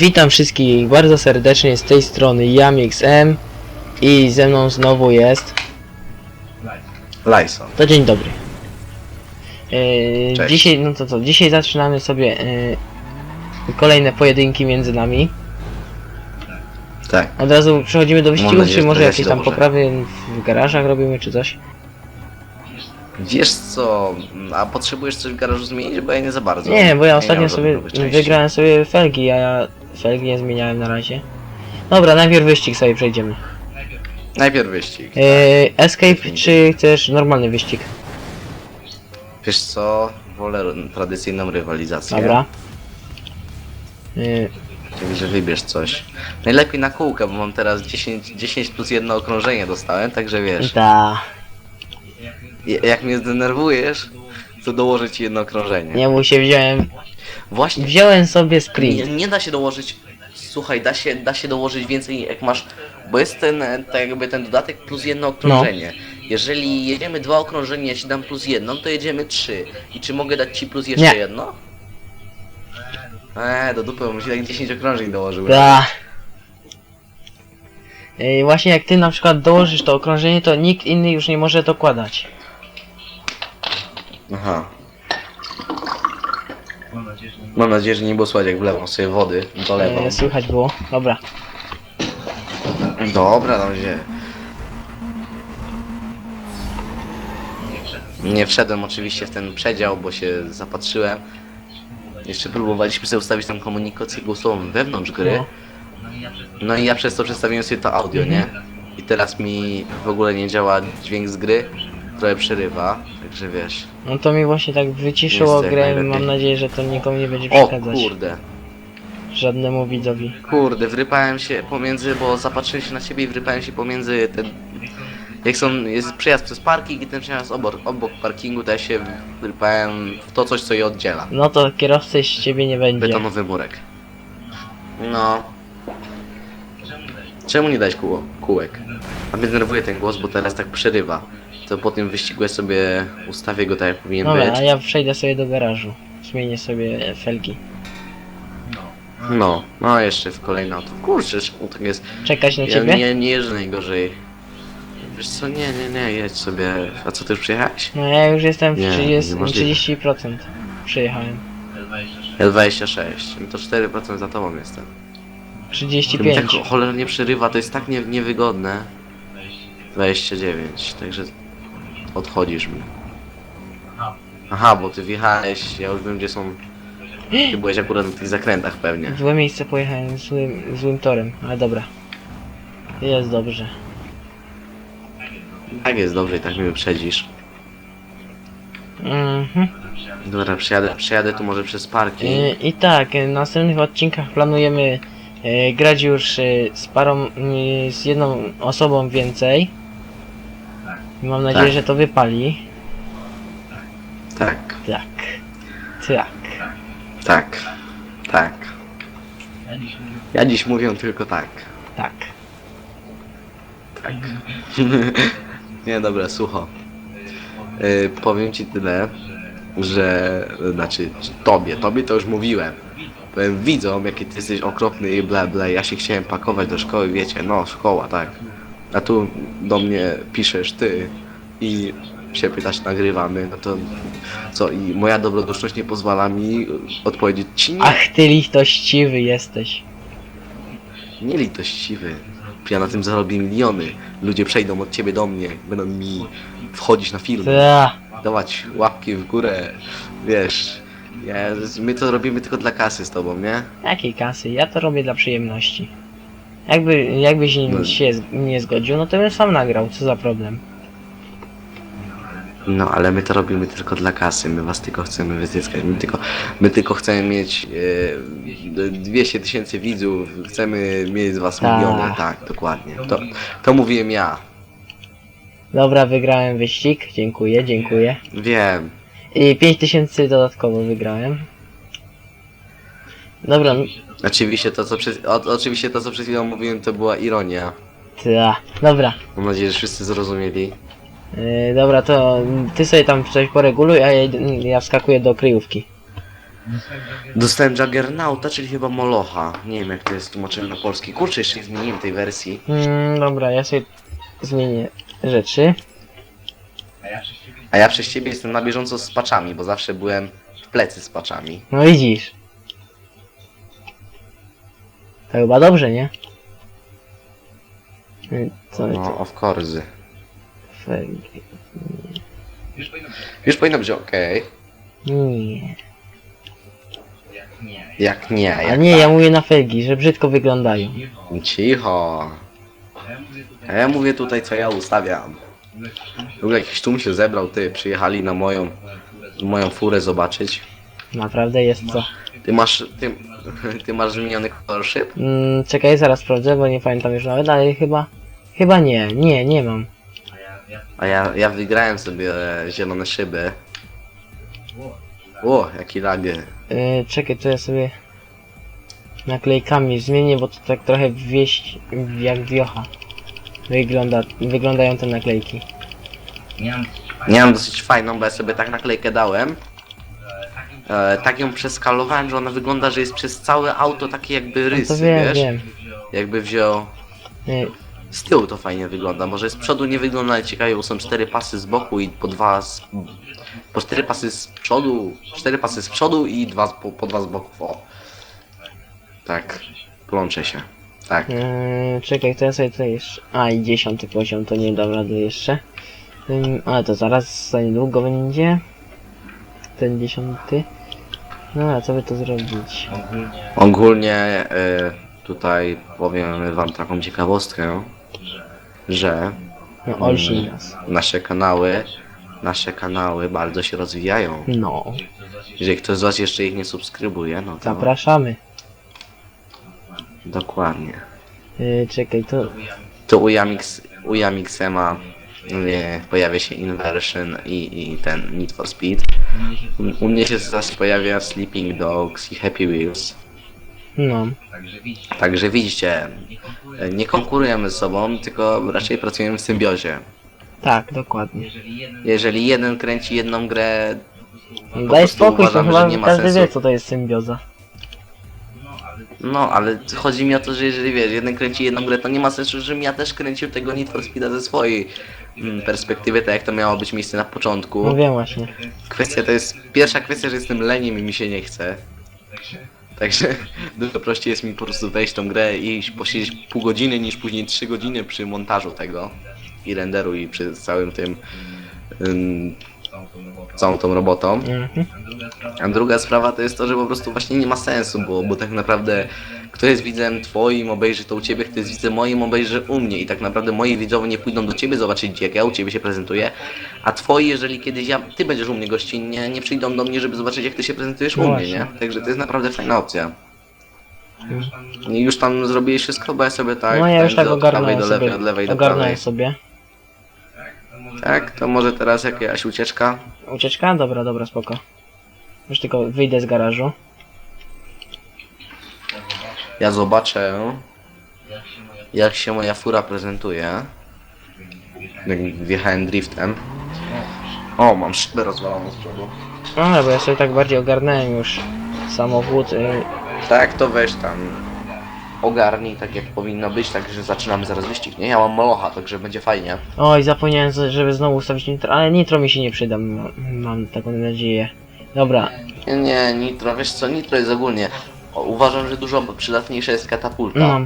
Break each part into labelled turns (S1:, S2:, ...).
S1: Witam wszystkich bardzo serdecznie z tej strony JamXM i ze mną znowu jest,
S2: Lyson.
S1: to dzień dobry. Y,
S2: Cześć.
S1: Dzisiaj, no to co, dzisiaj zaczynamy sobie y, kolejne pojedynki między nami.
S2: Tak.
S1: Od razu przechodzimy do wyścigów,
S2: nadzieję,
S1: czy
S2: że
S1: może
S2: ja
S1: jakieś tam
S2: dołożę.
S1: poprawy w garażach robimy, czy coś?
S2: Wiesz co, a potrzebujesz coś w garażu zmienić, bo ja nie za bardzo.
S1: Nie, bo ja ostatnio sobie
S2: nowych części.
S1: wygrałem sobie felgi, a ja felgi nie zmieniałem na razie. Dobra, najpierw wyścig sobie przejdziemy.
S2: Najpierw wyścig.
S1: Y, escape, czy chcesz normalny wyścig?
S2: Wiesz co, wolę tradycyjną rywalizację.
S1: Dobra. Y,
S2: Także wybierz coś. Najlepiej na kółkę, bo mam teraz 10, 10 plus jedno okrążenie dostałem, także wiesz,
S1: ta.
S2: Jak mnie zdenerwujesz, to dołożę ci jedno okrążenie.
S1: Nie bój się, wziąłem.
S2: Właśnie,
S1: Wziąłem sobie
S2: nie,
S1: sprint.
S2: nie da się dołożyć, słuchaj, da się, da się dołożyć więcej jak masz, bo jest ten, e, tak jakby ten dodatek plus jedno okrążenie. Jeżeli jedziemy dwa okrążenia, ja ci dam plus jedno, to jedziemy trzy. I czy mogę dać ci plus jeszcze
S1: Nie.
S2: jedno? Eee, do dupy, bo mi się tak 10 okrążeń dołożyły.
S1: Ta. Y, właśnie jak ty na przykład dołożysz to okrążenie, to nikt inny już nie może dokładać.
S2: Aha. Mam nadzieję, że nie było słychać jak wlewam sobie wody, dolewam.
S1: Y, słychać było. Dobra.
S2: Dobra, tam się. Nie wszedłem oczywiście w ten przedział, bo się zapatrzyłem. Jeszcze próbowaliśmy sobie ustawić tam komunikację głosową wewnątrz gry.
S1: No.
S2: No i ja przez to przestawiłem sobie to audio, nie? I teraz mi w ogóle nie działa dźwięk z gry. Trochę przerywa, także wiesz.
S1: No to mi właśnie tak wyciszyło
S2: Jest jak
S1: grę i
S2: najlepiej.
S1: mam nadzieję, że to nikomu nie będzie
S2: O
S1: przeszkadzać.
S2: kurde,
S1: Żadnemu widzowi.
S2: kurde, wrypałem się pomiędzy, bo zapatrzyłem się na ciebie i wrypałem się pomiędzy ten... Jak są, jest przejazd przez parking i ten przejazd obok, obok parkingu, to ja się wrypałem w to coś, co je oddziela.
S1: No to kierowcy z ciebie nie będzie.
S2: Betonowy murek. No. Czemu nie dać kół, kółek? A mnie denerwuje ten głos, bo teraz tak przerywa. To po tym wyścigu ja sobie ustawię go tak jak powinien
S1: Dobra,
S2: być.
S1: a ja przejdę sobie do garażu. Zmienię sobie felgi.
S2: No, no jeszcze w kolejne auto. Kurczę, czemu tak jest?
S1: Czekać na
S2: Ja
S1: ciebie?
S2: nie, nie jeżdżę najgorzej. Wiesz co, nie, nie, nie, jedź sobie. A co, ty już przyjechałeś?
S1: No ja już jestem w
S2: Nie,
S1: 30,
S2: niemożliwe.
S1: 30%. Przyjechałem.
S2: L26, no to 4% za tobą jestem. To mi
S1: 35.
S2: tak cholernie przerywa, to jest tak nie, niewygodne. 29, także odchodzisz mi. Aha, bo ty wjechałeś, ja już wiem gdzie są... Ty byłeś akurat na tych zakrętach pewnie.
S1: W złe miejsce pojechałem złym, złym torem, ale dobra. Jest dobrze.
S2: Tak jest dobrze i tak mnie wyprzedzisz.
S1: Mhm.
S2: Dobra, przejadę, przejadę tu może przez parking.
S1: Y, I tak, y, w następnych odcinkach planujemy y, grać już y, z parą, y, z jedną osobą więcej. I Mam nadzieję,
S2: Tak.
S1: że to wypali.
S2: Tak,
S1: Tak. Tak.
S2: tak, tak. Ja dziś mówię tylko tak.
S1: Tak.
S2: Tak. Nie, dobra, słucho. Yy, powiem ci tyle, że... Znaczy, tobie, tobie to już mówiłem. Powiem widzom, jaki ty jesteś okropny i bla bla. Ja się chciałem pakować do szkoły, wiecie, no, szkoła, tak. A tu do mnie piszesz ty i się pytasz, nagrywamy, no to co, i moja dobroduszność nie pozwala mi odpowiedzieć ci nie.
S1: Ach ty litościwy jesteś.
S2: Nie litościwy. Ja na tym zarobię miliony. Ludzie przejdą od ciebie do mnie, będą mi wchodzić na film,
S1: Ta.
S2: dawać łapki w górę. Wiesz, ja, my to robimy tylko dla kasy z tobą, nie?
S1: Jakiej kasy? Ja to robię dla przyjemności. Jakby, jakbyś
S2: No.
S1: się z- nie zgodził, no to bym sam nagrał, co za problem.
S2: No, ale my to robimy tylko dla kasy. My was tylko chcemy wyzyskać. My tylko, my tylko chcemy mieć e, 200 tysięcy widzów. Chcemy mieć z was
S1: Tak.
S2: miliony. Tak, dokładnie. To, to mówiłem ja.
S1: Dobra, wygrałem wyścig, dziękuję, dziękuję.
S2: Wiem.
S1: I 5000 dodatkowo wygrałem. Dobra,
S2: Oczywiście to, co przed, o, oczywiście to, co przed chwilą mówiłem, to była ironia.
S1: ta. Dobra,
S2: Mam nadzieję, że wszyscy zrozumieli.
S1: Yy, dobra, to ty sobie tam coś poreguluj, a ja, ja wskakuję do kryjówki.
S2: Dostałem Juggernauta, czyli chyba Molocha. Nie wiem jak to jest tłumaczone na polski. Kurczę, jeszcze nie zmieniłem tej wersji.
S1: Mm, dobra, ja sobie zmienię rzeczy.
S2: A ja przez ciebie jestem na bieżąco z paczami, bo zawsze byłem w plecy z paczami.
S1: No widzisz. To chyba dobrze, nie? Yy, Co
S2: No,
S1: to?
S2: of course.
S1: Felgi.
S2: Już powinno być okej.
S1: Nie.
S2: Jak nie,
S1: A
S2: jak
S1: nie, ja mówię na felgi, że brzydko wyglądają.
S2: Cicho. A ja mówię tutaj co ja ustawiam. W ogóle jakiś tłum się zebrał, ty, przyjechali na moją, moją furę zobaczyć.
S1: Naprawdę jest co.
S2: Ty masz, ty, ty masz zmieniony kolor szyb?
S1: Mm, czekaj, zaraz sprawdzę, bo nie pamiętam już nawet, ale chyba... Chyba nie, nie, nie mam.
S2: A ja, ja wygrałem sobie e, zielone szyby. O, jaki lagę.
S1: Yy, czekaj, to ja sobie naklejkami zmienię, bo to tak trochę wieść jak wiocha. Wygląda, wyglądają te naklejki.
S2: Nie mam dosyć fajną, bo ja sobie tak naklejkę dałem. E, tak ją przeskalowałem, że ona wygląda, że jest przez całe auto takie jakby
S1: No
S2: rysy,
S1: to wiem,
S2: wiesz?
S1: wiem.
S2: Jakby wziął...
S1: Yy,
S2: Z tyłu to fajnie wygląda, może z przodu nie wygląda ale ciekawie, bo są cztery pasy z boku i po dwa z... Po cztery pasy z przodu, cztery pasy z przodu i dwa z, po, po dwa z boków, o. Tak, plączę się. Tak.
S1: Yy, czekaj, to ja sobie tutaj jeszcze... A, i dziesiąty poziom, to nie dam rady jeszcze. Ym, ale to zaraz, za niedługo będzie. Ten dziesiąty. No, a co by to zrobić?
S2: Ogólnie y, tutaj powiem wam taką ciekawostkę, że
S1: No, nas.
S2: nasze kanały, nasze kanały bardzo się rozwijają.
S1: No,
S2: Jeżeli ktoś z was jeszcze ich nie subskrybuje, no to
S1: zapraszamy.
S2: dokładnie.
S1: Yy, czekaj, to...
S2: To u, Yamix, u Yamixema e, pojawia się Inversion i, i ten Need for Speed. U, mnie się zaś pojawia Sleeping Dogs i Happy Wheels.
S1: No.
S2: Także widzicie, nie konkurujemy ze sobą, tylko raczej pracujemy w symbiozie.
S1: Tak, dokładnie.
S2: Jeżeli jeden kręci jedną grę,
S1: Daj
S2: prostu
S1: spokój, to
S2: uważam,
S1: chyba
S2: że nie ma
S1: każdy
S2: sensu.
S1: wie co to jest symbioza.
S2: No ale chodzi mi o to, że jeżeli wiesz, jeden kręci jedną grę, to nie ma sensu, żebym ja też kręcił tego Need for Speeda ze swojej mm, perspektywy, tak jak to miało być miejsce na początku.
S1: No wiem właśnie.
S2: Kwestia to jest, pierwsza kwestia, że jestem leniem i mi się nie chce. Także dużo prościej jest mi po prostu wejść w tą grę i posiedzieć pół godziny niż później trzy godziny przy montażu tego i renderu i przy całym tym ym, całą tą robotą.
S1: Mhm.
S2: A druga sprawa to jest to, że po prostu właśnie nie ma sensu, bo, bo tak naprawdę kto jest widzem twoim, obejrzy to u ciebie, kto jest widzem moim, obejrzy u mnie i tak naprawdę moi widzowie nie pójdą do ciebie zobaczyć jak ja u ciebie się prezentuję, a twoi, jeżeli kiedyś ja, ty będziesz u mnie gościnnie, nie przyjdą do mnie, żeby zobaczyć jak ty się prezentujesz
S1: No
S2: u mnie,
S1: właśnie.
S2: nie? Także to jest naprawdę fajna opcja. I już tam zrobiłeś wszystko, bo ja sobie tak,
S1: No ja już
S2: tak
S1: tak ogarnąłem
S2: do lewej,
S1: sobie.
S2: od lewej do prawej.
S1: sobie.
S2: Tak, to może teraz jakaś ucieczka?
S1: Ucieczka? Dobra, dobra, spoko. Już tylko wyjdę z garażu.
S2: Ja zobaczę, jak się moja fura prezentuje. Jak wjechałem driftem. O, mam szybę rozwaloną z przodu.
S1: No, bo ja sobie tak bardziej ogarnąłem już samochód. y,
S2: Tak, to weź tam. Ogarnij tak jak powinno być, także zaczynamy zaraz wyścig, nie? Ja mam molocha, także będzie fajnie.
S1: Oj, zapomniałem, z- żeby znowu ustawić nitro, ale nitro mi się nie przyda, mam, mam taką nadzieję. Dobra,
S2: Nie, nie, nitro, wiesz co, nitro jest ogólnie. O, uważam, że dużo przydatniejsza jest katapulta.
S1: no.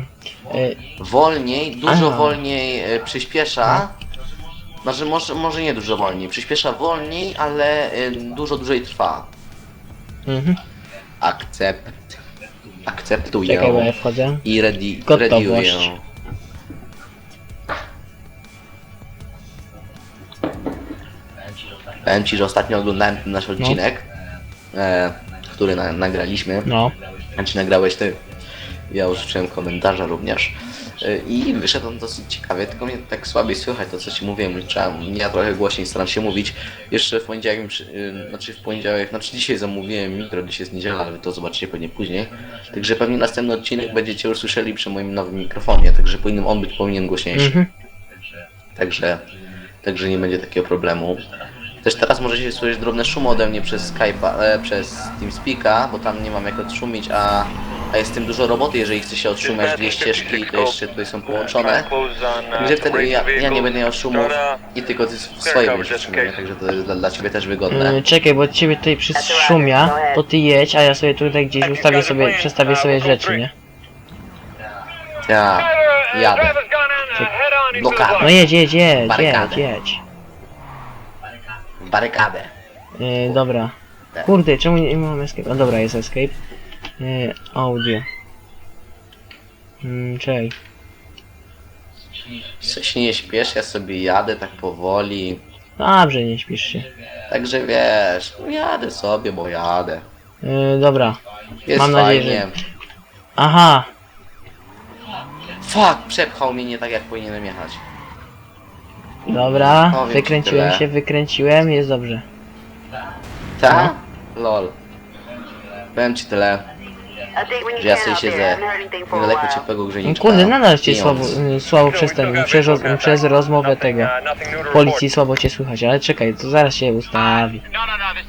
S1: Y,
S2: Wolniej, dużo
S1: Aha.
S2: wolniej e, przyspiesza. Znaczy może, może nie dużo wolniej, przyspiesza wolniej, ale e, dużo dłużej trwa.
S1: mhm.
S2: Akcept. Akceptuję.
S1: Czekaj, bo ja wchodzę.
S2: I ready,
S1: Gotowość.
S2: readyuję. Powiem ci, że ostatnio oglądałem ten nasz odcinek, e, który na, nagraliśmy.
S1: No.
S2: Znaczy nagrałeś ty. Ja użyczyłem komentarza również. E, I wyszedł on dosyć ciekawie, tylko mnie tak słabiej słychać to co ci mówiłem, trzeba, ja trochę głośniej staram się mówić. Jeszcze w poniedziałek, y, znaczy w poniedziałek, znaczy dzisiaj zamówiłem mikro, dzisiaj jest niedziela, ale to zobaczycie pewnie później. Także pewnie następny odcinek będziecie już słyszeli przy moim nowym mikrofonie, także powinien on być powinien głośniejszy.
S1: Mhm.
S2: Także Także nie będzie takiego problemu. Też teraz możecie słyszeć drobne szumy ode mnie przez Skype'a, e, przez TeamSpeaka, bo tam nie mam jak odszumić, a, a jest z tym dużo roboty, jeżeli chce się odszumiać dwie ścieżki, to jeszcze tutaj są połączone. Gdzie wtedy ja, ja nie będę miał szumów i tylko ty swoje będziesz szumie, także to jest dla, dla ciebie też wygodne.
S1: Yy, czekaj, bo ciebie tutaj przyszumia, to ty jedź, a ja sobie tutaj gdzieś ustawię sobie, przestawię sobie rzeczy, nie?
S2: Ja, jadę. Blokada.
S1: No jedź, jedź, jedź, jedź,
S2: Barykadę.
S1: jedź.
S2: W barykadę.
S1: Yy, dobra. Kurde, czemu nie mam escape? No dobra, jest escape. Yy, audio. Mm, czekaj.
S2: Jeszcze się nie śpiesz, ja sobie jadę tak powoli.
S1: Dobrze, nie śpisz się.
S2: Także wiesz, no jadę sobie, bo jadę.
S1: Yy, dobra.
S2: Jest
S1: Mam nadzieję,
S2: fajnie.
S1: Aha,
S2: Fuck, przepchał mnie nie tak jak powinienem jechać.
S1: dobra.
S2: Powiem ci
S1: Wykręciłem
S2: tyle.
S1: się, wykręciłem, jest dobrze.
S2: Ta? Lol. Powiem ci tyle, że ja sobie siedzę niedaleko ciepłego
S1: No
S2: grzejniczka.
S1: kurde, nadal cię słabo,
S2: pijąc.
S1: yy, słabo przez ten, przez, roz, przez rozmowę tego. Policji słabo cię słychać, ale czekaj, to zaraz się ustawi.
S3: No, no, no, this...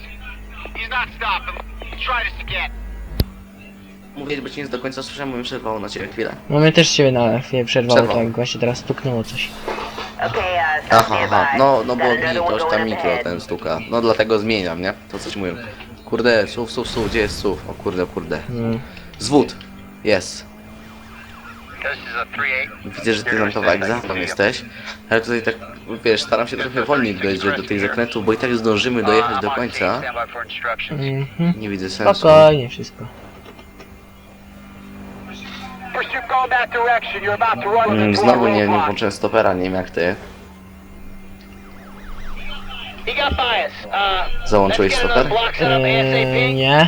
S3: He's not stopping. Try this again.
S2: Mówię, bo cię nie do końca słyszałem, bo mi przerwało na ciebie chwilę.
S1: No mnie też ciebie na chwilę przerwało,
S2: Przerwało.
S1: tak właśnie teraz stuknęło coś.
S2: Aha, aha, no, no bo mi ktoś tam mikro ten stuka. No dlatego zmieniam, nie? To coś mówię. Kurde, słów, słów, słów, gdzie jest słów? O kurde, kurde.
S1: No.
S2: Zwód. Jest.
S3: This is a 3-8.
S2: Widzę, że ty tam to egza, tam jesteś. Ale tutaj tak, wiesz, staram się trochę wolniej dojść do tych zakrętów, bo i tak zdążymy dojechać do końca.
S3: Instructions.
S1: Mhm.
S2: Nie widzę sensu.
S1: Spokojnie wszystko.
S2: Mm, Znowu nie, nie włączyłem stopera, nie wiem jak ty. Załączyłeś stoper?
S1: Eee, nie.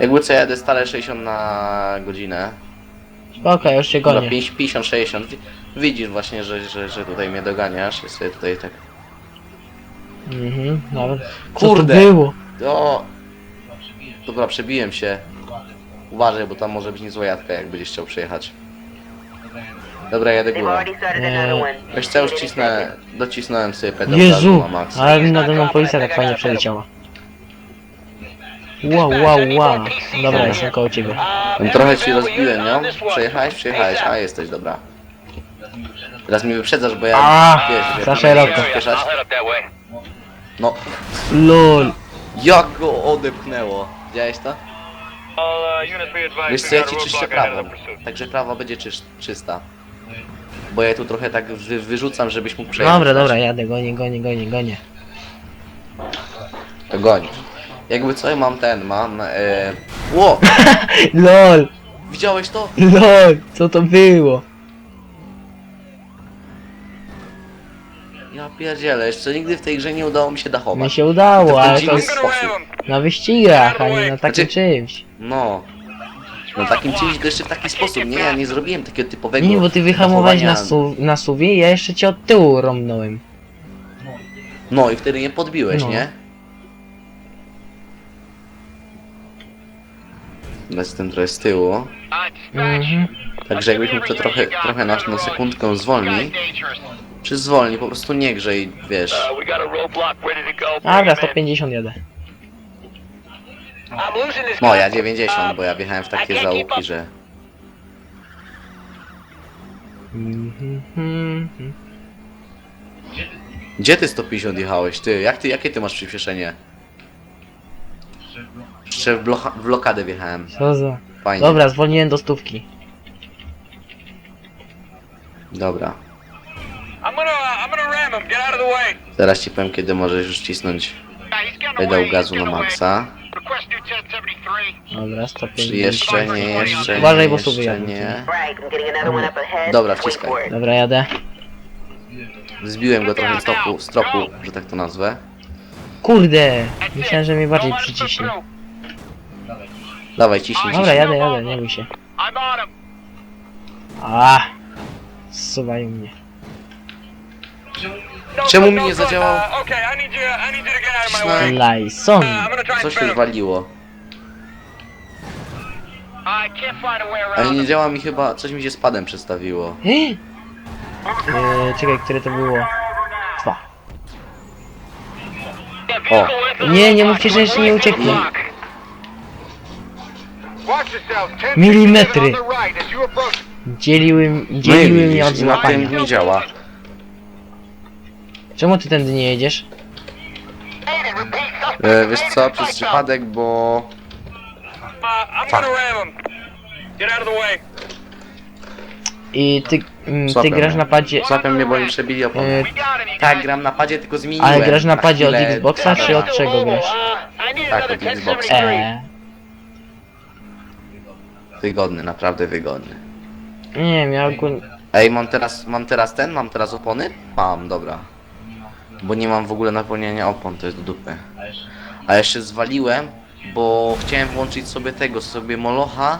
S2: Jakby co jadę stale 60 na godzinę.
S1: Spoko, już
S2: Dobra,
S1: gonię.
S2: 50, 60. Wi- Widzisz właśnie, że, że, że tutaj mnie doganiasz. Ja sobie tutaj tak...
S1: Mhm. Co
S2: Kurde.
S1: to było?
S2: O! Dobra, przebiłem się. Uważaj, bo tam może być niezła jadka, jak będziesz chciał przejechać. Dobra, jadę górą. Wiesz co, już cisnę, docisnąłem sobie pedał
S1: Jezu!
S2: na maksa.
S1: Ale nade mną policja tak fajnie przeleciała. Wow, wow, wow. Dobra, jestem koło ciebie.
S2: No, trochę ci rozbiłem,
S3: one.
S2: Przejechałeś, przejechałeś, a jesteś, dobra. Teraz mnie wyprzedzasz, bo ja,
S1: A,
S2: wiesz,
S1: za szeroko.
S2: No,
S1: LOL.
S2: jak go odepchnęło. Widziałeś to?
S3: Uh,
S2: Wiesz co, ja ci czyszczę
S3: pursuit.
S2: Także prawa będzie czysta. Bo ja tu trochę tak wy, wyrzucam, żebyś mógł przejechać.
S1: Dobra, dobra, jadę, gonię, gonię, gonię, gonię.
S2: To gonisz. Jakby co, ja mam ten, mam... E... Ło!
S1: LOL,
S2: Widziałeś to?
S1: LOL, co to było?
S2: Ja pierdzielę, jeszcze nigdy w tej grze nie udało mi się
S1: Mi
S2: dachować.
S1: się udało,
S2: To
S1: ale to
S2: dziwny
S3: gonna
S2: sposób.
S1: na wyścigach, a nie na takim
S2: Znaczy-
S1: czymś.
S2: No. No takim czymś to jeszcze w taki sposób, nie? Ja nie zrobiłem takiego typowego
S1: Nie, bo ty wyhamowałeś na, su na suwie i ja jeszcze cię od tyłu rąbnąłem.
S2: No i wtedy nie podbiłeś,
S1: No.
S2: nie? Jestem trochę z tyłu.
S3: Uh.
S1: Mhm.
S2: Także jakbyś mógł to trochę, trochę na, na sekundkę zwolnić. Czy zwolnij, po prostu nie grzej, wiesz.
S3: Uh, go.
S1: Dobra,
S3: in.
S1: 150 jadę.
S3: I'm losing this
S2: No
S3: guy.
S2: ja 90,
S3: Uh,
S2: bo ja wjechałem w takie załuki, że... Gdzie ty 150 jechałeś, ty? Jak ty, jakie ty masz przyspieszenie? Jeszcze w, w blokadę wjechałem.
S1: Co za...
S2: Fajnie.
S1: Dobra, zwolniłem do stówki.
S2: Dobra.
S3: I'm gonna, I'm gonna ram him. Get out of the way.
S2: Zaraz ci powiem, kiedy możesz już cisnąć pedał gazu na maksa.
S3: Request new 1073.
S1: Dobra,
S2: Czy
S1: 150.
S2: jeszcze nie, jeszcze
S1: Uważaj,
S2: nie,
S1: bo
S2: jeszcze
S1: jadą.
S2: nie. Dobra, wciskaj.
S1: Dobra, jadę.
S2: Zbiłem go trochę z topu, z tropu, że tak to nazwę.
S1: Kurde! Myślałem, że mnie bardziej przyciśnie.
S2: Dawaj, ciśnij,
S1: Dobra,
S2: ciśnij.
S1: jadę, jadę, nie bój się. A, Zsuwają mnie.
S2: Czemu mi nie zadziałał?
S3: And
S2: Coś
S3: him.
S2: waliło. Ale nie działa mi chyba, coś mi się z padem przestawiło.
S1: Yy, czekaj, które to było? Dwa.
S2: O,
S1: Nie, nie mówcie, że jeszcze nie.
S3: Ten
S1: Milimetry. Dzieliły,
S2: no
S1: dzieliły mnie od złapania.
S2: tym nie działa.
S1: Czemu ty tędy nie jedziesz?
S2: E, wiesz co, przez przypadek, bo...
S1: I ty, mm, ty
S2: Słabe.
S1: grasz na padzie...
S2: Złapią mnie, bo im przebili
S3: him, you
S2: Tak, gram na padzie, tylko zmieniłem.
S1: ale grasz na padzie od
S2: chwilę-
S1: Xboxa, czy od czego grasz?
S2: Tak, od Xboxa.
S1: Eee.
S2: Wygodny, naprawdę wygodny.
S1: Nie wiem, ja ogólnie...
S2: Ej, mam teraz, mam teraz ten, mam teraz opony? Mam, dobra. Bo nie mam w ogóle napełniania opon, to jest do dupy. A jeszcze zwaliłem, bo chciałem włączyć sobie tego, sobie Molocha,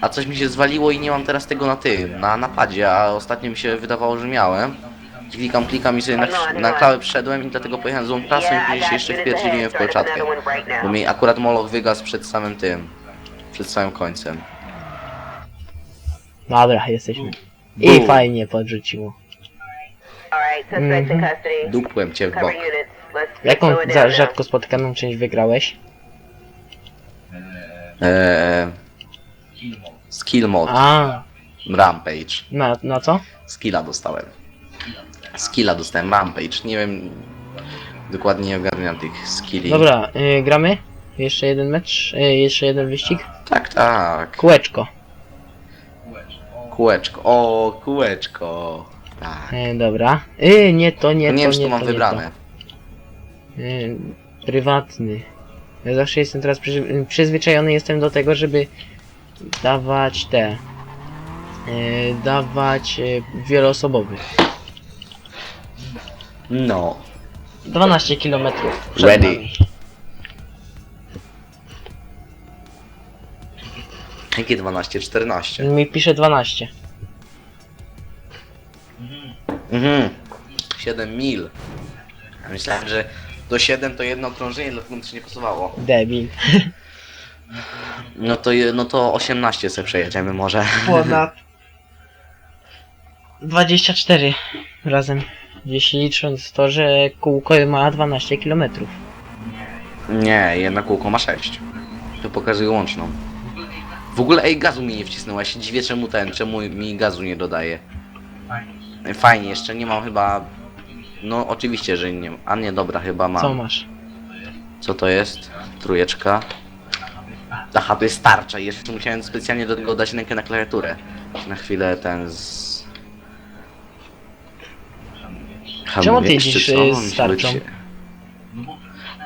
S2: a coś mi się zwaliło i nie mam teraz tego na tym, na napadzie, a ostatnio mi się wydawało, że miałem. Klikam, klikam i sobie na, na klawę przyszedłem i dlatego pojechałem złą trasą i później się jeszcze wpierdzieliłem w kolczatkę. Bo mi akurat Moloch wygasł przed samym tym, przed samym końcem.
S1: Dobra, jesteśmy. I fajnie podrzuciło.
S4: Custody.
S2: Dupłem cię w bok.
S4: Cover units. Let's
S1: Jaką za rzadko spotykaną część wygrałeś?
S2: Eee, skill mod,
S1: A,
S2: rampage.
S1: na, na co?
S2: Skilla dostałem. Skilla dostałem, rampage. Nie wiem, dokładnie nie ogarniam tych skilli.
S1: Dobra, y, gramy? Jeszcze jeden mecz? Y, jeszcze jeden wyścig?
S2: Tak, tak.
S1: Kółeczko.
S2: Kółeczko. O, kółeczko. Tak.
S1: Y, dobra. Y, nie to, nie
S2: Nie,
S1: to,
S2: nie wiem, czy
S1: nie
S2: to mam
S1: to,
S2: wybrane.
S1: Nie to. Y, prywatny. Ja zawsze jestem teraz przyzwy- przyzwyczajony jestem do tego, żeby dawać te. y, dawać y, wieloosobowy.
S2: No.
S1: 12 km. przed
S2: Ready.
S1: nami.
S2: Jakie 12? 14.
S1: Mi pisze 12.
S2: Mhm. 7 mil. Ja Myślałem, że do 7 to jedno okrążenie, dlatego mi to się nie pasowało.
S1: Debil.
S2: No to, je- no to 18 sobie przejedziemy może.
S1: Ponad 24 razem. Jeśli licząc to, że kółko ma 12 km.
S2: Nie, jedna kółko ma 6. To pokażę łączną. W ogóle ej, gazu mi nie wcisnęła, ja się dziwię czemu ten, czemu mi gazu nie dodaje. Fajnie, jeszcze nie mam chyba... No oczywiście, że nie A nie, dobra, chyba mam.
S1: Co masz?
S2: Co to jest? Trójeczka. Aha, to jest tarcza. Jeszcze musiałem specjalnie do tego dać rękę na klawiaturę. Na chwilę ten z...
S1: Czemu ty
S2: Hamulec, czy
S1: jedziesz,
S2: co?
S1: y, z tarczą?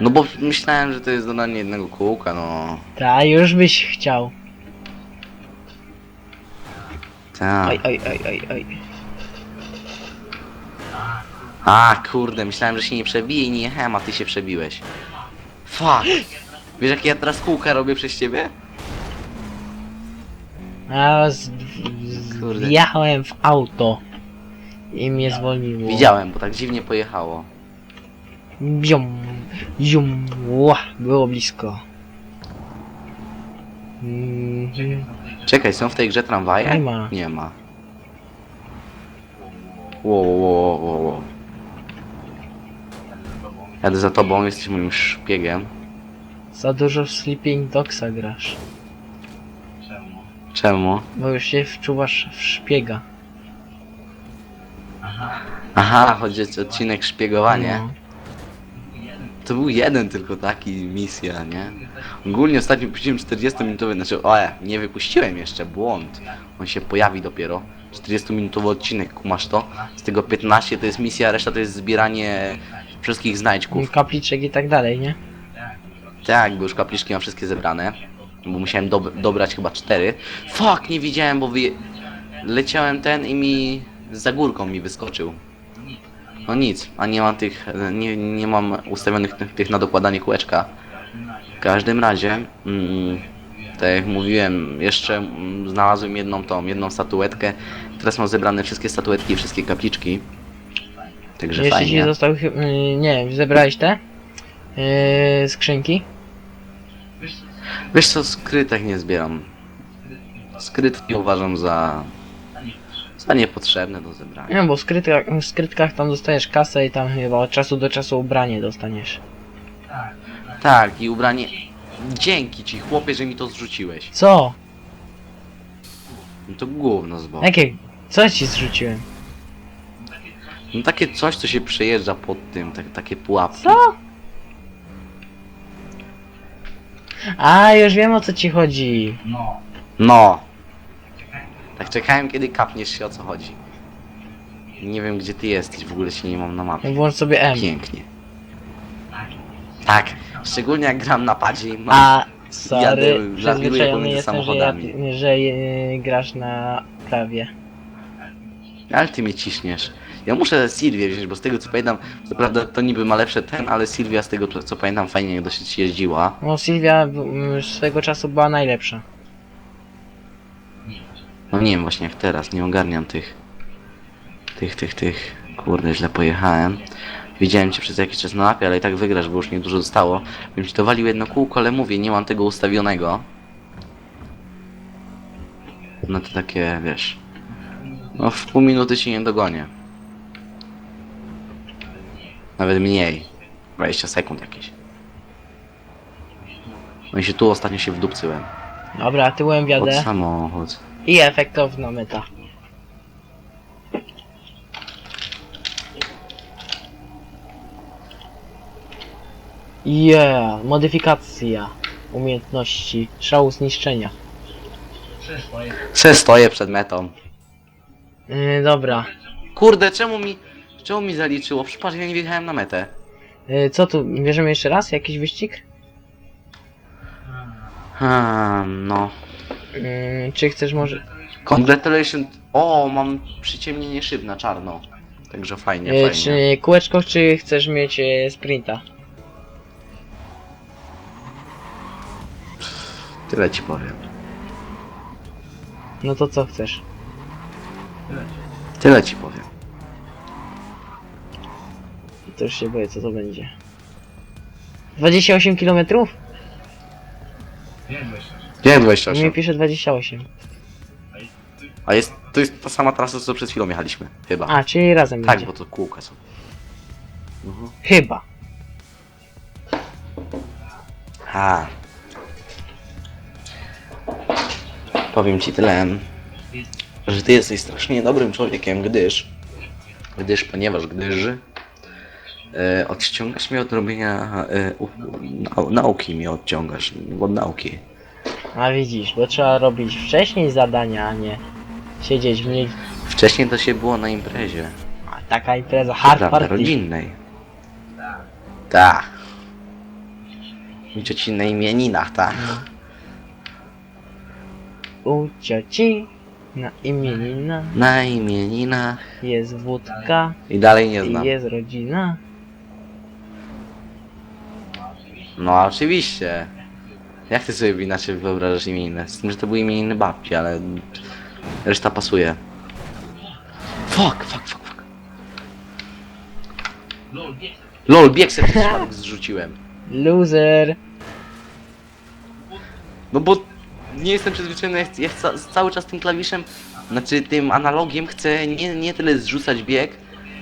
S2: No bo myślałem, że to jest dodanie jednego kółka, no.
S1: Ta, już byś chciał.
S2: Tak.
S1: Oj, oj, oj, oj, oj.
S2: A, kurde, myślałem, że się nie przebije i nie jechałem, a ty się przebiłeś. Fuck. Wiesz, jakie ja teraz kółka robię przez ciebie?
S1: A z, z,
S2: Kurde.
S1: wjechałem w auto. I mnie zwolniło.
S2: Widziałem, bo tak dziwnie pojechało.
S1: Bium, bium, ła, było blisko. Mhm.
S2: Czekaj, są w tej grze tramwaje?
S1: Nie ma.
S2: Nie ma. Wow, wow, wow, wow. Jadę za tobą, jesteś moim szpiegiem.
S1: Za dużo w Sleeping Dogsa grasz.
S2: Czemu?
S1: Bo już się wczuwasz w szpiega.
S2: Aha, chodzi o odcinek szpiegowanie.
S1: No.
S2: To był jeden tylko taki misja, nie? Ogólnie ostatnio puściłem 40-minutowy, znaczy, o, nie wypuściłem jeszcze, błąd. On się pojawi dopiero. 40-minutowy odcinek, kumasz to? Z tego 15 to jest misja, reszta to jest zbieranie wszystkich znajdźków.
S1: Kapliczek i tak dalej, nie?
S2: Tak, bo już kapliczki mam wszystkie zebrane. Bo musiałem dob dobrać chyba cztery. Fuck, nie widziałem, bo wyje... leciałem ten i mi za górką mi wyskoczył. No nic, a nie mam tych, nie, nie mam ustawionych tych, tych na dokładanie kółeczka. W każdym razie, mm, tak jak mówiłem, jeszcze mm, znalazłem jedną tą, jedną statuetkę. Teraz mam zebrane wszystkie statuetki i wszystkie kapliczki. Także
S1: Jeszcze ci
S2: fajnie.
S1: został chy- y, nie wiem, zebrałeś te? Yy, skrzynki?
S2: Wiesz co, skrytek nie zbieram. Skrytki uważam za... Chyba niepotrzebne do zebrania.
S1: Nie, bo w, skrytkach, w skrytkach tam dostajesz kasę i tam chyba od czasu do czasu ubranie dostaniesz.
S2: Tak, i ubranie... Dzięki ci, chłopie, że mi to zrzuciłeś.
S1: Co?
S2: No to gówno z boku.
S1: Jakie? Co ja ci zrzuciłem?
S2: No takie coś, co się przejeżdża pod tym, tak, takie pułapki.
S1: Co? A, już wiem o co ci chodzi.
S2: No. Tak czekałem, kiedy kapniesz się o co chodzi. Nie wiem, gdzie ty jesteś, w ogóle się nie mam na mapie.
S1: Włącz sobie M.
S2: Pięknie. Tak, szczególnie jak gram na padzie i mam...
S1: A,
S2: Jadę,
S1: sorry,
S2: lawiruję
S1: przyzwyczajony
S2: pomiędzy
S1: jestem, że, ja,
S2: samochodami.
S1: że e, grasz na prawie.
S2: Ale ty mnie ciśniesz. Ja muszę Sylwię wziąć, bo z tego co pamiętam, co prawda to niby ma lepsze ten, ale Sylwia z tego co pamiętam fajnie dosyć jeździła.
S1: No, Sylwia mm, swego czasu była najlepsza.
S2: No nie wiem właśnie jak teraz, nie ogarniam tych... Tych, tych, tych... Kurde, źle pojechałem. Widziałem cię przez jakiś czas na mapie, ale i tak wygrasz, bo już niedużo zostało. Bym ci to walił jedno kółko, ale mówię, nie mam tego ustawionego. No to takie, wiesz... No w pół minuty ci nie dogonię. Nawet mniej. 20 sekund jakieś. No i się tu ostatnio się wdupcyłem.
S1: Dobra, tyłem
S2: Pod
S1: wiadę.
S2: samochód.
S1: I efektowna meta. Yeah, modyfikacja umiejętności szału zniszczenia.
S2: Se stoję przed metą.
S1: Yy, dobra,
S2: Kurde, czemu mi... Czemu mi zaliczyło? Przypadł, ja nie wjechałem na metę.
S1: yy, co tu, bierzemy jeszcze raz jakiś wyścig?
S2: Hmm, no.
S1: Yy, czy chcesz może...
S2: Congratulations. O, mam przyciemnienie szyb na czarno. Także fajnie,
S1: Yy,
S2: fajnie.
S1: czy kółeczko, czy chcesz mieć sprinta?
S2: Tyle ci powiem.
S1: No to co chcesz?
S2: Tyle ci powiem.
S1: To już się boję, co to będzie. 28 km?
S2: Jak
S1: Mi
S2: 28?
S1: pisze 28.
S2: A jest, to jest ta sama trasa, co przed chwilą jechaliśmy. Chyba.
S1: A, czyli razem
S2: tak,
S1: będzie.
S2: bo to kółka są. Mhm.
S1: Chyba.
S2: Ha. Powiem ci tyle, że ty jesteś strasznie dobrym człowiekiem, gdyż, gdyż, ponieważ, gdyż e, odciągasz mnie od robienia e, u, nau, nauki mnie odciągasz od nauki.
S1: A widzisz, bo trzeba robić wcześniej zadania, a nie siedzieć w niej.
S2: Wcześniej to się było na imprezie,
S1: A taka impreza hard
S2: prawda,
S1: party.
S2: rodzinnej. Tak. U cioci na imieninach, tak.
S1: U cioci na imienina
S2: Na imieninach
S1: jest wódka
S2: i dalej nie
S1: i
S2: znam.
S1: jest rodzina.
S2: No oczywiście. Jak ty sobie inaczej wyobrażasz imieniny? Z tym, że to były imieniny babci, ale reszta pasuje. Fuck, fuck, fuck, fuck. LOL, bieg przez przypadek zrzuciłem.
S1: Loser.
S2: No bo nie jestem przyzwyczajony, ja chcę, ja chcę cały czas tym klawiszem, znaczy tym analogiem chcę nie, nie tyle zrzucać bieg,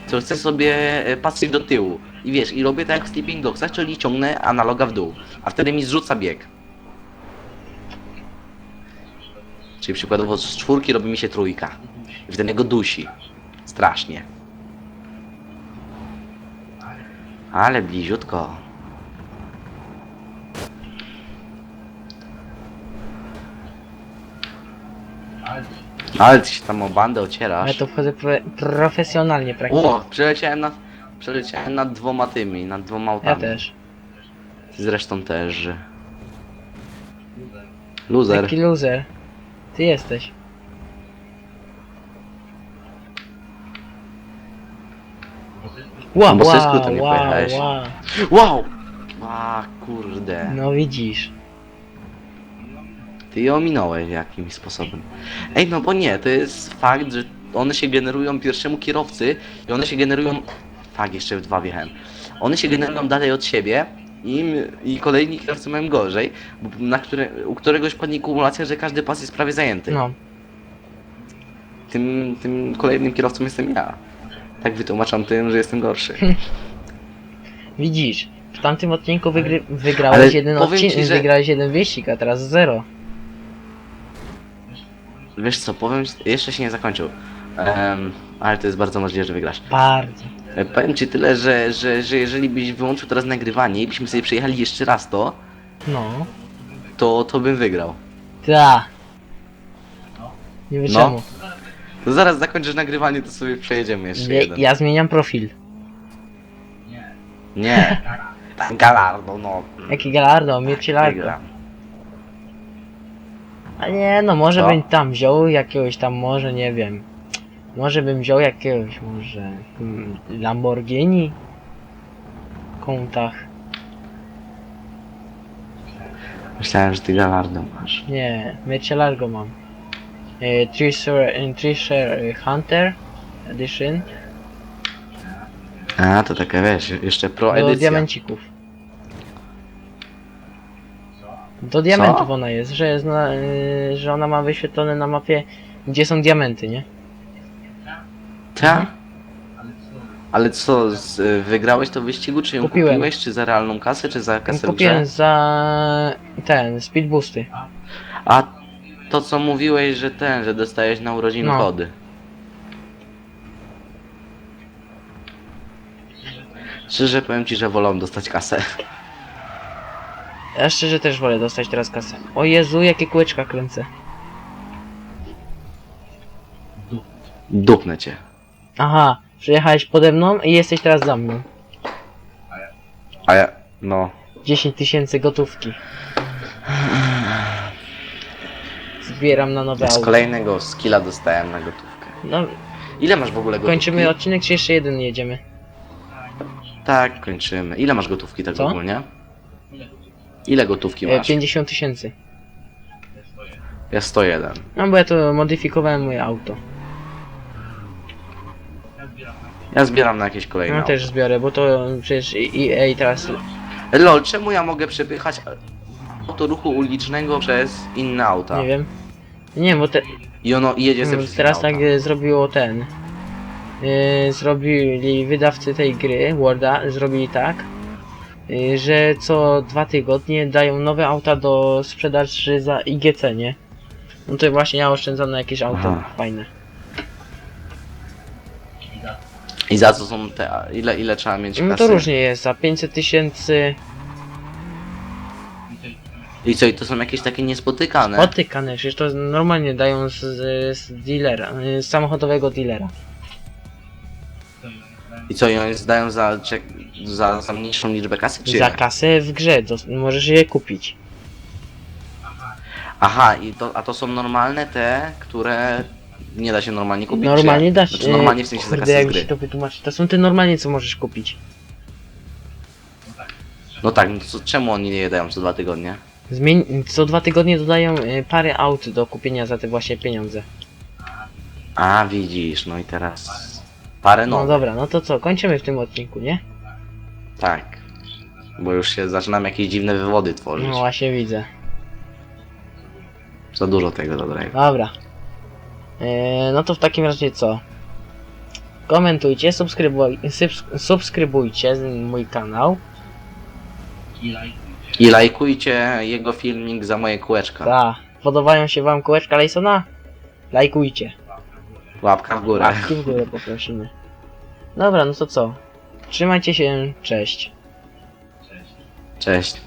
S2: co chcę sobie e, patrzeć do tyłu. I wiesz, i robię tak jak w Sleeping Dogsach, czyli ciągnę analoga w dół, a wtedy mi zrzuca bieg. Czyli przykładowo z czwórki robi mi się trójka. I wtedy go dusi. Strasznie. Ale bliziutko. Ale ty się tam o bandę
S1: Ale
S2: ocierasz.
S1: to wchodzę pro profesjonalnie praktycznie.
S2: O, przeleciałem nad, przeleciałem nad dwoma tymi, nad dwoma autami.
S1: Ja też.
S2: Ty Zresztą też. Loser.
S1: Taki loser. Ty jesteś. Wow,
S2: No bo ze
S1: wow,
S2: skrótem nie
S1: wow,
S2: pojechałeś.
S1: wow.
S2: Wow! A kurde.
S1: No widzisz.
S2: Ty je ominąłeś jakimś sposobem. Ej, no bo nie, to jest fakt, że one się generują pierwszemu kierowcy i one się generują... Tak, jeszcze dwa wjechałem. One się generują dalej od siebie i, i kolejni kierowcy mają gorzej, bo na które, u któregoś padnie kumulacja, że każdy pas jest prawie zajęty.
S1: No.
S2: tym, tym kolejnym kierowcą jestem ja. Tak wytłumaczam tym, że jestem gorszy.
S1: Widzisz, w tamtym odcinku wygry, wygrałeś
S2: Ale
S1: jeden
S2: powiem ci,
S1: odcinek,
S2: że-
S1: wygrałeś jeden wyścig, a teraz zero.
S2: Wiesz co, powiem, jeszcze się nie zakończył. Em, ale to jest bardzo możliwe, że wygrasz.
S1: Bardzo.
S2: E, Powiem ci tyle, że, że, że jeżeli byś wyłączył teraz nagrywanie i byśmy sobie przejechali jeszcze raz to,
S1: No.
S2: to, to bym wygrał.
S1: Ta. Nie wiem
S2: No.
S1: czemu.
S2: To zaraz zakończysz nagrywanie, to sobie przejedziemy jeszcze
S1: Ja,
S2: jeden.
S1: ja zmieniam profil.
S2: Nie. Tak, Galardo, no.
S1: Jaki Galardo, Mircilardo.
S2: Wygra.
S1: A nie, no może
S2: Co?
S1: bym tam wziął jakiegoś tam, może nie wiem. Może bym wziął jakiegoś, może hmm, Lamborghini? Kątach.
S2: Myślałem, że ty Galardo masz.
S1: Nie, Mircilargo mam. E, Treasure, e, Treasure Hunter Edition.
S2: A, to taka wiesz, jeszcze pro
S1: Do
S2: edycja.
S1: diamencików. Do diamentów ona jest, że, jest na, y, że ona ma wyświetlone na mapie, gdzie są diamenty, nie?
S2: Ta? Ale co, z, y, wygrałeś to w wyścigu, czy ją
S1: Kupiłem.
S2: kupiłeś, czy za realną kasę, czy za kasę w
S1: Kupiłem
S2: grze?
S1: za ten, speed boosty.
S2: A to co mówiłeś, że ten, że dostajesz na urodziny
S1: No.
S2: kody. Szczerze powiem ci, że wolę dostać kasę.
S1: Ja szczerze też wolę dostać teraz kasę. O Jezu, jakie kółeczka kręcę.
S2: Dupnę cię.
S1: Aha, przyjechałeś pode mną i jesteś teraz za mną.
S2: A ja, no.
S1: 10 tysięcy gotówki. Zbieram na nowe
S2: Z
S1: auto.
S2: kolejnego skilla dostałem na gotówkę.
S1: No,
S2: Ile masz w ogóle gotówki?
S1: kończymy odcinek, czy jeszcze jeden jedziemy?
S2: Tak, kończymy. Ile masz gotówki tak
S1: Co?
S2: ogólnie? Ile gotówki
S1: E,
S2: masz?
S1: 50 tysięcy.
S2: Ja 101.
S1: No bo ja to modyfikowałem moje auto.
S2: Ja zbieram na jakieś kolejne
S1: No
S2: auto.
S1: też zbiorę, bo to przecież EA teraz...
S2: Lol, czemu ja mogę przepychać auto ruchu ulicznego przez inne auta?
S1: Nie wiem. Nie, bo te,
S2: I ono jedzie ze
S1: Mm,
S2: wszystkich
S1: Teraz
S2: auta.
S1: tak e, zrobiło ten. e, zrobili wydawcy tej gry, Worda, zrobili tak, że co dwa tygodnie dają nowe auta do sprzedaży za IGC, nie? No to właśnie ja oszczędzam na jakieś auto
S2: Aha.
S1: fajne.
S2: I za co są te... Ile, ile trzeba mieć
S1: No
S2: kasy?
S1: to różnie jest, za 500 tysięcy
S2: I co, i to są jakieś takie niespotykane?
S1: otykane, przecież to normalnie dają z, z, dealera, e, z samochodowego dealera.
S2: I co, i oni zdają za, za, za mniejszą liczbę kasy, czy
S1: Za kasę w grze, dos- możesz je kupić.
S2: Aha, i to, a to są normalne te, które nie da się normalnie kupić?
S1: Normalnie
S2: czy?
S1: da się.
S2: Znaczy normalnie w sensie za
S1: Kurde,
S2: kasę z
S1: jak mi
S2: gry.
S1: się to wytłumaczyć. To są te normalnie, co możesz kupić.
S2: No tak, no to czemu oni nie dają co dwa tygodnie?
S1: Zmień... Co dwa tygodnie dodają y, parę aut do kupienia za te właśnie pieniądze.
S2: A, widzisz, no i teraz... Parę No
S1: dobra, no to co, kończymy w tym odcinku, nie?
S2: tak. Bo już się zaczynam jakieś dziwne wywody tworzyć.
S1: No właśnie widzę.
S2: Za dużo tego dobrego.
S1: Dobra. E, no to w takim razie co? Komentujcie, subskrybuj... subs- subskrybujcie mój kanał.
S2: I lajkujcie jego filmik za moje kółeczka.
S1: Ta, podobają się wam kółeczka Lejsona? Lajkujcie.
S2: Łapka w górę.
S1: Łapki w górę poprosimy. Dobra, no to co? Trzymajcie się, cześć.
S2: Cześć.